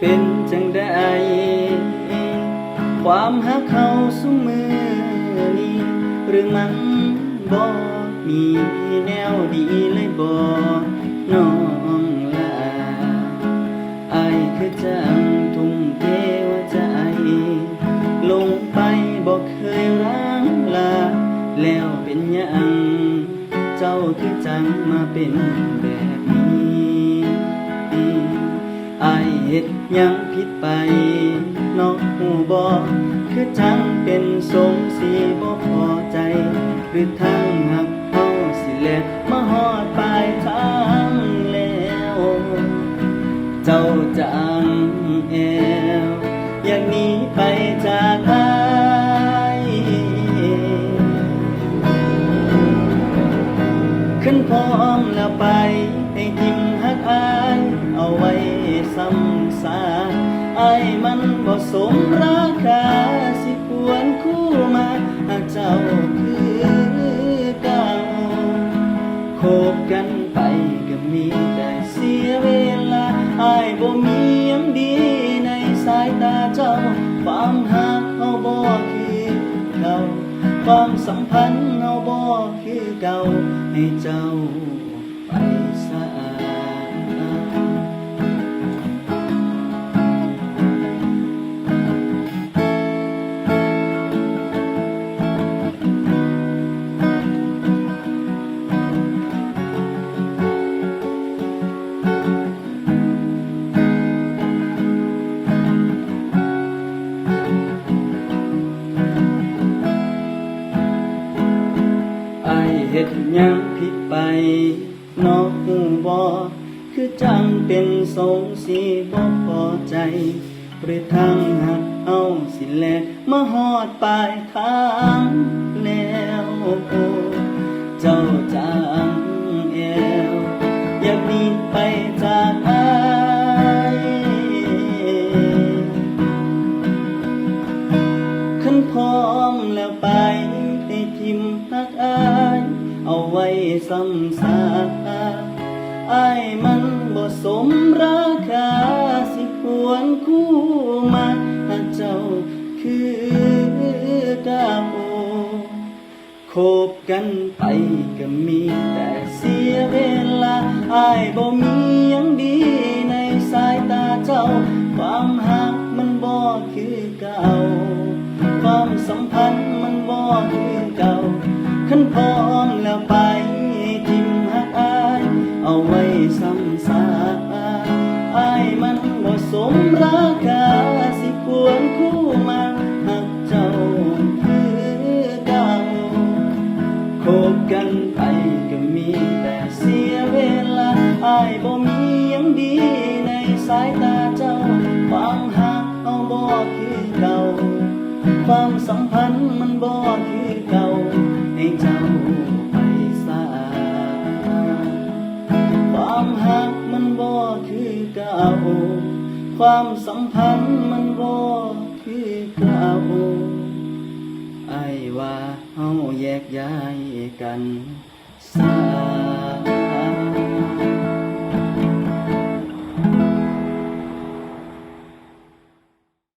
เป็นจังได้ ความหักเขาสุมือนี้ หรือมันบ่มีแนวดีเลยบ่น้องลาไอคือจังทุ่มเทหัวใจ ลงไปบอกเคยรังลา แล้วเป็นยัง เจ้าคือจังมาเป็นแบบ เฮ็ดยังผิดไปนอกหูบอกคือจังเป็นสมสีบ่พอใจ หรือทางหักเฮาสิแลมาฮอดปลายทางแล้ว เจ้าจังแอวอยากหนีไปจากอายขึ้นพร้อมแล้วไปให้ทิมหักอายเอาไว้ซ้ำ ไอายมันบ่สมราคาสิควรคู่มาหากเจ้าคือเก่าคบกันไปก็มีแต่เสียเวลาไอายบ่มียังดีในสายตาเจ้า ความหักเอาบ่คือเก่าความสัมพันธ์เอาบ่คือเก่าให้เจ้าไป ดยังผิดไป นอกหูบ่คือจังเป็นสงสีบ่พอใจหรือทางหักเอาสิแลมาฮอดปลายทางแล้วเจ้าจังแอวอยากหนีไปจากอายขันพร้อมแล้วไปให้ทิมหักอาย เอาไว้ซ้ำซากอายมันบ่สมราคาสิควรคู่มาหาเจ้าคือเก่าคบกันไปก็มีแต่เสียเวลาอายบ่มียังดีในสายตาเจ้า ความหักมันบ่คือเก่า ความสัมพันธ์มันบ่คือ ขันพร้อมแล้วไปทิมหักอายเอาไว้ซ้ำซากอายมันบ่สมราคาสิควรคู่มาหักเจ้าคือเก่าคบกันไปก็มีแต่เสียเวลาอายบ่มียังดีในสายตาเจ้าความหักเอาบ่คือเก่าความสัมพันธ์มันบ่คือเก่า คือความสัมพันธ์มันบ่คือเก่าไอ้ว่าเฮาแยกย้ายกันสา